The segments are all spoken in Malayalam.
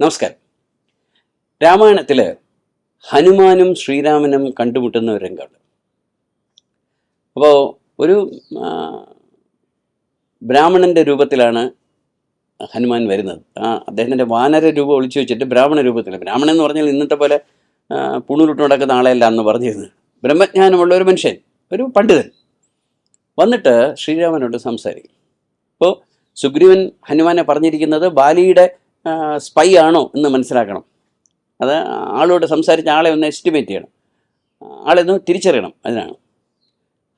നമസ്കാരം. രാമായണത്തിൽ ഹനുമാനും ശ്രീരാമനും കണ്ടുമുട്ടുന്ന ഒരു രംഗമുണ്ട്. അപ്പോൾ ഒരു ബ്രാഹ്മണന്റെ രൂപത്തിലാണ് ഹനുമാൻ വരുന്നത്. ആ അദ്ദേഹത്തിന്റെ വാനര രൂപം ഒളിച്ചു വെച്ചിട്ട് ബ്രാഹ്മണ രൂപത്തിൽ ബ്രാഹ്മണൻ എന്ന് പറഞ്ഞാൽ ഇന്നത്തെ പോലെ പുണുരുട്ട് നടക്കുന്ന ആളെയല്ല എന്ന് പറഞ്ഞിരുന്നത്. ബ്രഹ്മജ്ഞാനമുള്ള ഒരു മനുഷ്യൻ ഒരു പണ്ഡിതൻ. വന്നിട്ട് ശ്രീരാമനോട് സംസാരിക്കും. അപ്പോൾ സുഗ്രീവൻ ഹനുമാനെ പറഞ്ഞിരിക്കുന്നത് ബാലിയുടെ സ്പൈ ആണോ എന്ന് മനസ്സിലാക്കണം. അത് ആളോട് സംസാരിച്ച ആളെ ഒന്ന് എസ്റ്റിമേറ്റ് ചെയ്യണം. ആളെ ഒന്ന് തിരിച്ചറിയണം അതിനാണ്.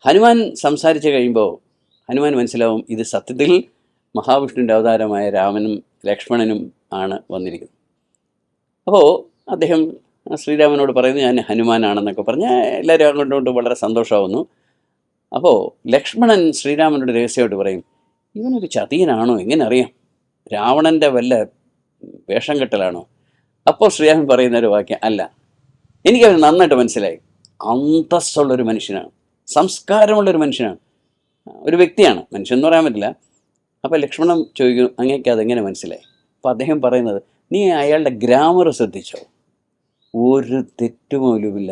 ഹനുമാൻ സംസാരിച്ച് കഴിയുമ്പോൾ ഹനുമാൻ മനസ്സിലാവും ഇത് സത്യത്തിൽ മഹാവിഷ്ണുവിന്റെ അവതാരമായ രാമനും ലക്ഷ്മണനും ആണ് വന്നിരിക്കുന്നത്. അപ്പോൾ അദ്ദേഹം ശ്രീരാമനോട് പറയുന്നു ഞാൻ ഹനുമാനാണെന്നൊക്കെ പറഞ്ഞ് എല്ലാവരും അങ്ങോട്ടും വളരെ സന്തോഷമാവുന്നു. അപ്പോൾ ലക്ഷ്മണൻ ശ്രീരാമനോട് രഹസ്യമായിട്ട് പറയും ഇവനൊരു ചതിയനാണോ? എങ്ങനെ അറിയാം രാവണന്റെ വല്ല വേഷം കെട്ടലാണോ? അപ്പോൾ ശ്രീരാമൻ പറയുന്ന ഒരു വാക്യം അല്ല. എനിക്കത് നന്നായിട്ട് മനസ്സിലായി. അന്തസ്സുള്ളൊരു മനുഷ്യനാണ്. സംസ്കാരമുള്ളൊരു മനുഷ്യനാണ്. ഒരു വ്യക്തിയാണ്. മനുഷ്യൻ എന്ന് പറയാൻ പറ്റില്ല. അപ്പോൾ ലക്ഷ്മണൻ ചോദിക്കും അങ്ങേക്ക് അതെങ്ങനെ മനസ്സിലായി? അപ്പോൾ അദ്ദേഹം പറയുന്നത് നീ അയാളുടെ ഗ്രാമർ ശ്രദ്ധിച്ചോ? ഒരു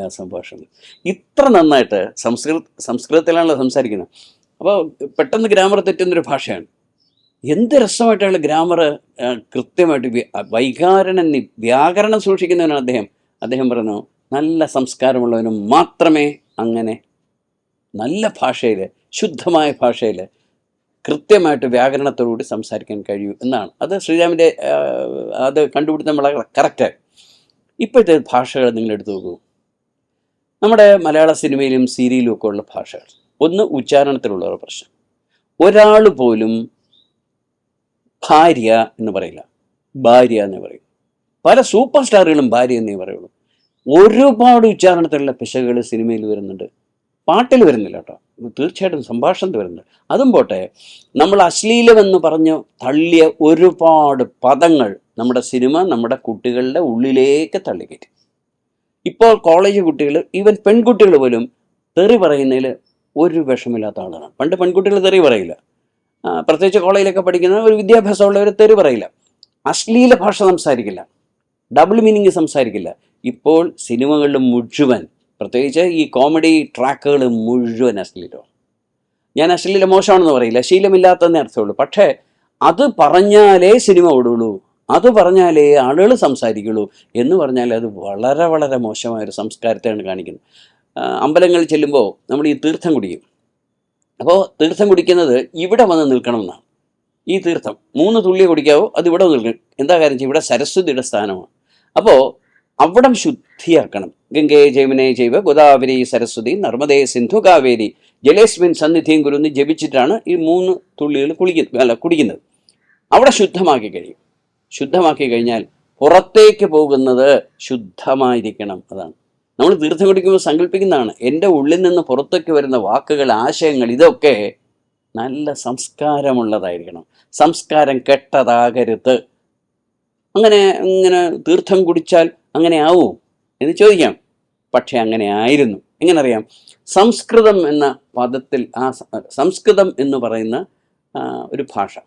ആ സംഭാഷണം. ഇത്ര നന്നായിട്ട് സംസ്കൃത സംസ്കൃതത്തിലാണല്ലോ സംസാരിക്കുന്നത്. അപ്പോൾ പെട്ടെന്ന് ഗ്രാമർ തെറ്റുന്നൊരു ഭാഷയാണ്. എന്ത് രസമായിട്ടാണ് ഗ്രാമർ കൃത്യമായിട്ട് വൈകാരണം വ്യാകരണം സൂക്ഷിക്കുന്നവനാണ് അദ്ദേഹം. അദ്ദേഹം പറഞ്ഞു നല്ല സംസ്കാരമുള്ളവനും മാത്രമേ അങ്ങനെ നല്ല ഭാഷയിൽ ശുദ്ധമായ ഭാഷയിൽ കൃത്യമായിട്ട് വ്യാകരണത്തോടുകൂടി സംസാരിക്കാൻ കഴിയൂ എന്നാണ്. അത് ശ്രീരാമിന്റെ അത് കണ്ടുപിടുത്തം വളരെ കറക്റ്റായി ഇപ്പോഴത്തെ ഭാഷകൾ നിങ്ങൾ എടുത്തു നോക്കൂ. നമ്മുടെ മലയാള സിനിമയിലും സീരിയലും ഒക്കെ ഉള്ള ഭാഷകൾ. ഒന്ന് ഉച്ചാരണത്തിലുള്ള പ്രശ്നം. ഒരാൾ പോലും ഭാര്യ എന്ന് പറയില്ല. ഭാര്യ എന്നേ പറയും. പല സൂപ്പർ സ്റ്റാറുകളും ഭാര്യ എന്നേ പറയുള്ളൂ. ഒരുപാട് ഉച്ചാരണത്തിലുള്ള പിശകുകൾ സിനിമയിൽ വരുന്നുണ്ട്. പാട്ടിൽ വരുന്നില്ല കേട്ടോ. തീർച്ചയായിട്ടും സംഭാഷണത്തിൽ വരുന്നുണ്ട്. അതും പോട്ടെ നമ്മൾ അശ്ലീലമെന്ന് പറഞ്ഞ് തള്ളിയ ഒരുപാട് പദങ്ങൾ നമ്മുടെ സിനിമ നമ്മുടെ കുട്ടികളുടെ ഉള്ളിലേക്ക് തള്ളിക്കയറ്റി. ഇപ്പോൾ കോളേജ് കുട്ടികൾ ഈവൻ പെൺകുട്ടികൾ പോലും തെറി പറയുന്നതിൽ ഒരു വിഷമില്ലാത്ത ആളാണ്. പണ്ട് പെൺകുട്ടികൾ തെറി പറയില്ല. പ്രത്യേകിച്ച് കോളേജിലൊക്കെ പഠിക്കുന്ന ഒരു വിദ്യാഭ്യാസമുള്ളവർ തെരു പറയില്ല. അശ്ലീല ഭാഷ സംസാരിക്കില്ല. ഡബിൾ മീനിങ് സംസാരിക്കില്ല. ഇപ്പോൾ സിനിമകളിൽ മുഴുവൻ പ്രത്യേകിച്ച് ഈ കോമഡി ട്രാക്കുകൾ മുഴുവൻ അശ്ലീലമാണ്. ഞാൻ അശ്ലീല മോശമാണെന്ന് പറയില്ല. ശീലമില്ലാത്തതെന്നേ അർത്ഥമുള്ളൂ. പക്ഷേ അത് പറഞ്ഞാലേ സിനിമ ഓടുള്ളൂ. അത് പറഞ്ഞാലേ ആളുകൾ സംസാരിക്കുള്ളൂ. എന്ന് പറഞ്ഞാൽ അത് വളരെ വളരെ മോശമായ ഒരു സംസ്കാരത്തെയാണ് കാണിക്കുന്നത്. അമ്പലങ്ങളിൽ ചെല്ലുമ്പോൾ നമ്മൾ ഈ തീർത്ഥം കുടിക്കും. അപ്പോൾ തീർത്ഥം കുടിക്കുന്നത് ഇവിടെ വന്ന് നിൽക്കണം എന്നാണ് ഈ തീർത്ഥം മൂന്ന് തുള്ളി കുടിക്കാവോ? അത് ഇവിടെ നിൽക്കണം എന്താ കാര്യം? ഇവിടെ സരസ്വതിയുടെ സ്ഥാനമാണ്. അപ്പോൾ അവിടം ശുദ്ധിയാക്കണം. ഗംഗേ ജൈമനെ ജൈവ ഗോദാവരി സരസ്വതി നർമ്മദേ സിന്ധു കാവേരി ജലേസ്മിൻ സന്നിധിയും ഗുരുന്ന് ജപിച്ചിട്ടാണ് ഈ മൂന്ന് തുള്ളികൾ കുളിക്കുന്നത് അല്ല കുടിക്കുന്നത്. അവിടെ ശുദ്ധമാക്കി കഴിയും. ശുദ്ധമാക്കി കഴിഞ്ഞാൽ പുറത്തേക്ക് പോകുന്നത് ശുദ്ധമായിരിക്കണം. അതാണ്. നമ്മൾ തീർത്ഥം കുടിക്കുമ്പോൾ സങ്കല്പിക്കുന്നതാണ്. എന്റെ ഉള്ളിൽ നിന്ന് പുറത്തേക്ക് വരുന്ന വാക്കുകൾ ആശയങ്ങൾ ഇതൊക്കെ നല്ല സംസ്കാരമുള്ളതായിരിക്കണം. സംസ്കാരം കെട്ടതാകരുത്. അങ്ങനെ ഇങ്ങനെ തീർത്ഥം കുടിച്ചാൽ അങ്ങനെ ആവൂ എന്ന് ചോദിക്കാം. പക്ഷേ അങ്ങനെ ആയിരുന്നു. എങ്ങനെ അറിയാം? സംസ്കൃതം എന്ന പദത്തിൽ ആ സംസ്കൃതം എന്ന് പറയുന്ന ഒരു ഭാഷ.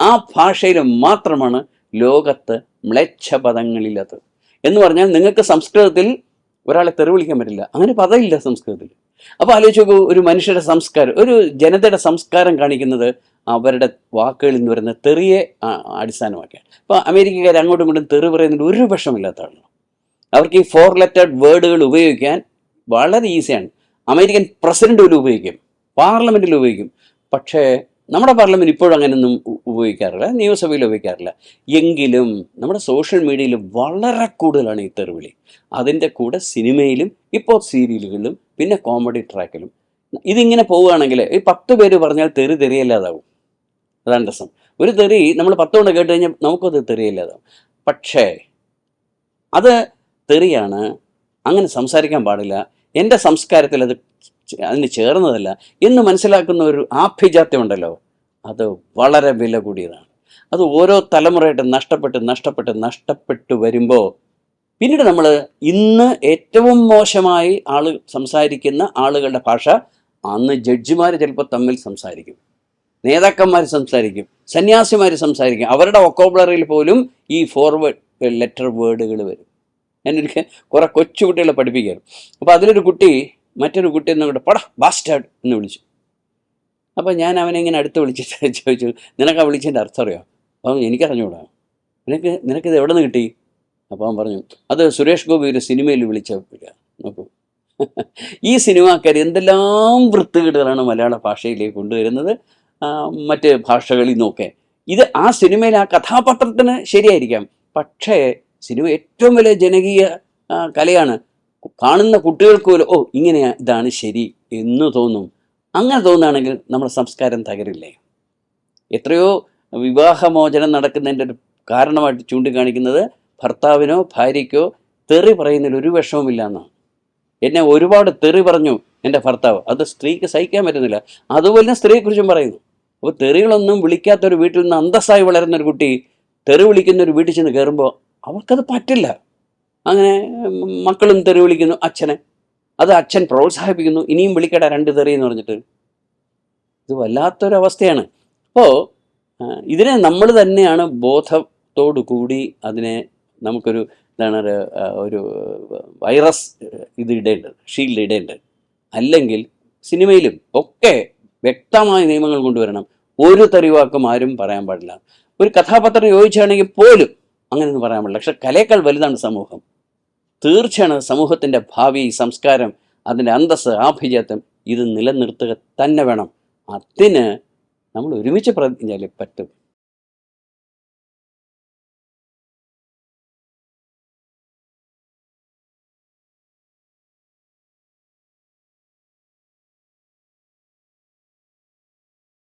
ആ ഭാഷയിൽ മാത്രമാണ് ലോകത്ത് മ്ലേച്ഛ പദങ്ങളില്ലാത്തത് എന്ന് പറഞ്ഞാൽ നിങ്ങൾക്ക് സംസ്കൃതത്തിൽ ഒരാളെ തെറി വിളിക്കാൻ പറ്റില്ല. അങ്ങനെ പദമില്ല സംസ്കൃതത്തിൽ. അപ്പോൾ ആലോചിച്ച് നോക്കൂ ഒരു മനുഷ്യരുടെ സംസ്കാരം ഒരു ജനതയുടെ സംസ്കാരം കാണിക്കുന്നത് അവരുടെ വാക്കുകളിൽ നിന്ന് വരുന്ന തെറിയെ അടിസ്ഥാനമാക്കിയാണ്. അപ്പോൾ അമേരിക്കക്കാർ അങ്ങോട്ടും ഇങ്ങോട്ടും തെറി പറയുന്നതിൽ ഒരു വിഷമില്ലാത്ത ആളാണ്. അവർക്ക് ഈ ഫോർ ലെറ്റേഡ് വേർഡുകൾ ഉപയോഗിക്കാൻ വളരെ ഈസിയാണ്. അമേരിക്കൻ പ്രസിഡന്റ് പോലും ഉപയോഗിക്കും. പാർലമെന്റിൽ ഉപയോഗിക്കും. പക്ഷേ നമ്മുടെ പാർലമെന്റ് ഇപ്പോഴും അങ്ങനെയൊന്നും ഉപയോഗിക്കാറില്ല നിയമസഭയിൽ ഉപയോഗിക്കാറില്ല. എങ്കിലും നമ്മുടെ സോഷ്യൽ മീഡിയയിൽ വളരെ കൂടുതലാണ് ഈ തെറിവിളി. അതിന്റെ കൂടെ സിനിമയിലും ഇപ്പോൾ സീരിയലുകളിലും പിന്നെ കോമഡി ട്രാക്കിലും. ഇതിങ്ങനെ പോവുകയാണെങ്കിൽ ഈ പത്ത് പേര് പറഞ്ഞാൽ തെറി തെറിയല്ലാതാവും. അതാണ് രസം. ഒരു തെറി നമ്മൾ പത്ത് കൊണ്ട് കേട്ട് കഴിഞ്ഞാൽ നമുക്കത് തെറിയല്ലാതാവും. പക്ഷേ അത് തെറിയാണ്. അങ്ങനെ സംസാരിക്കാൻ പാടില്ല. എന്റെ സംസ്കാരത്തിൽ അത് അതിന് ചേർന്നതല്ല. എന്ന് മനസ്സിലാക്കുന്ന ഒരു ആഭിജാത്യമുണ്ടല്ലോ. അത് വളരെ വില കൂടിയതാണ്. അത് ഓരോ തലമുറയായിട്ട് നഷ്ടപ്പെട്ട് നഷ്ടപ്പെട്ട് നഷ്ടപ്പെട്ടു വരുമ്പോൾ പിന്നീട് നമ്മൾ ഇന്ന് ഏറ്റവും മോശമായി ആൾ സംസാരിക്കുന്ന ആളുകളുടെ ഭാഷ അന്ന് ജഡ്ജിമാർ ചിലപ്പോൾ തമ്മിൽ സംസാരിക്കും. നേതാക്കന്മാർ സംസാരിക്കും. സന്യാസിമാർ സംസാരിക്കും. അവരുടെ ഒക്കോബുലറിയിൽ പോലും ഈ ഫോർവേഡ് ലെറ്റർ വേർഡുകൾ വരും. ഞാനൊരിക്കൽ കുറേ കൊച്ചുകുട്ടികളെ പഠിപ്പിക്കുകയായിരുന്നു അപ്പോൾ അതിലൊരു കുട്ടി മറ്റൊരു കുട്ടി എന്നും കൂടെ പടാ ബാസ്റ്റാഡ് എന്ന് വിളിച്ചു. അപ്പോൾ ഞാൻ അവനെ ഇങ്ങനെ അടുത്ത് വിളിച്ചിട്ട് ചോദിച്ചു നിനക്ക് ആ വിളിച്ചതിന്റെ അർത്ഥം അറിയോ? അപ്പം എനിക്കറിഞ്ഞൂടാ. നിനക്ക് നിനക്കിത് എവിടെ നിന്ന് കിട്ടി? അപ്പോൾ അവൻ പറഞ്ഞു അത് സുരേഷ് ഗോപി ഒരു സിനിമയിൽ വിളിച്ച. നോക്കൂ ഈ സിനിമാക്കാർ എന്തെല്ലാം വൃത്തികേടുകളാണ് മലയാള ഭാഷയിലേക്ക് കൊണ്ടുവരുന്നത് മറ്റ് ഭാഷകളിൽ നിന്നൊക്കെ. ഇത് ആ സിനിമയിൽ ആ കഥാപാത്രത്തിന് ശരിയായിരിക്കാം. പക്ഷേ സിനിമ ഏറ്റവും വലിയ ജനകീയ കലയാണ് കാണുന്ന കുട്ടികൾക്ക് പോലും ഓ ഇങ്ങനെയാ ഇതാണ് ശരി എന്ന് തോന്നും. അങ്ങനെ തോന്നുകയാണെങ്കിൽ നമ്മുടെ സംസ്കാരം തകരില്ലേ? എത്രയോ വിവാഹമോചനം നടക്കുന്നതിന്റെ ഒരു കാരണമായിട്ട് ചൂണ്ടിക്കാണിക്കുന്നത് ഭർത്താവിനോ ഭാര്യയ്ക്കോ തെറി പറയുന്നതിൽ ഒരു വിഷമമില്ല എന്നാണ്. എന്നെ ഒരുപാട് തെറി പറഞ്ഞു എന്റെ ഭർത്താവ്. അത് സ്ത്രീക്ക് സഹിക്കാൻ പറ്റുന്നില്ല. അതുപോലെ തന്നെ സ്ത്രീയെക്കുറിച്ചും പറയുന്നു. അപ്പോൾ തെറികളൊന്നും വിളിക്കാത്തൊരു വീട്ടിൽ നിന്ന് അന്തസ്സായി വളരുന്ന ഒരു കുട്ടി തെറി വിളിക്കുന്ന ഒരു വീട്ടിൽ ചെന്ന് കയറുമ്പോൾ അവർക്കത് പറ്റില്ല. അങ്ങനെ മക്കളും തെറി വിളിക്കുന്നു അച്ഛനെ. അത് അച്ഛൻ പ്രോത്സാഹിപ്പിക്കുന്നു ഇനിയും വിളിക്കട രണ്ട് തെറി എന്ന് പറഞ്ഞിട്ട്. ഇത് വല്ലാത്തൊരവസ്ഥയാണ്. അപ്പോൾ ഇതിനെ നമ്മൾ തന്നെയാണ് ബോധത്തോടു കൂടി അതിനെ നമുക്കൊരു എന്താണ് ഒരു, വൈറസ് ഇത് ഇടേണ്ടത് ഷീൽഡ് ഇടേണ്ടത്. അല്ലെങ്കിൽ സിനിമയിലും ഒക്കെ വ്യക്തമായ നിയമങ്ങൾ കൊണ്ടുവരണം. ഒരു തെറിവാക്കും ആരും പറയാൻ പാടില്ല. ഒരു കഥാപാത്രം ചോദിച്ചാണെങ്കിൽ പോലും അങ്ങനെയൊന്നും പറയാൻ പാടില്ല. പക്ഷെ കലയേക്കാൾ വലുതാണ് സമൂഹം. തീർച്ചയാണ് സമൂഹത്തിന്റെ ഭാവി സംസ്കാരം അതിന്റെ അന്തസ് ആഭിജാത്യം ഇത് നിലനിർത്തുക തന്നെ വേണം. അതിന് നമ്മൾ ഒരുമിച്ച് പ്രതിജ്ഞാലേ പറ്റും.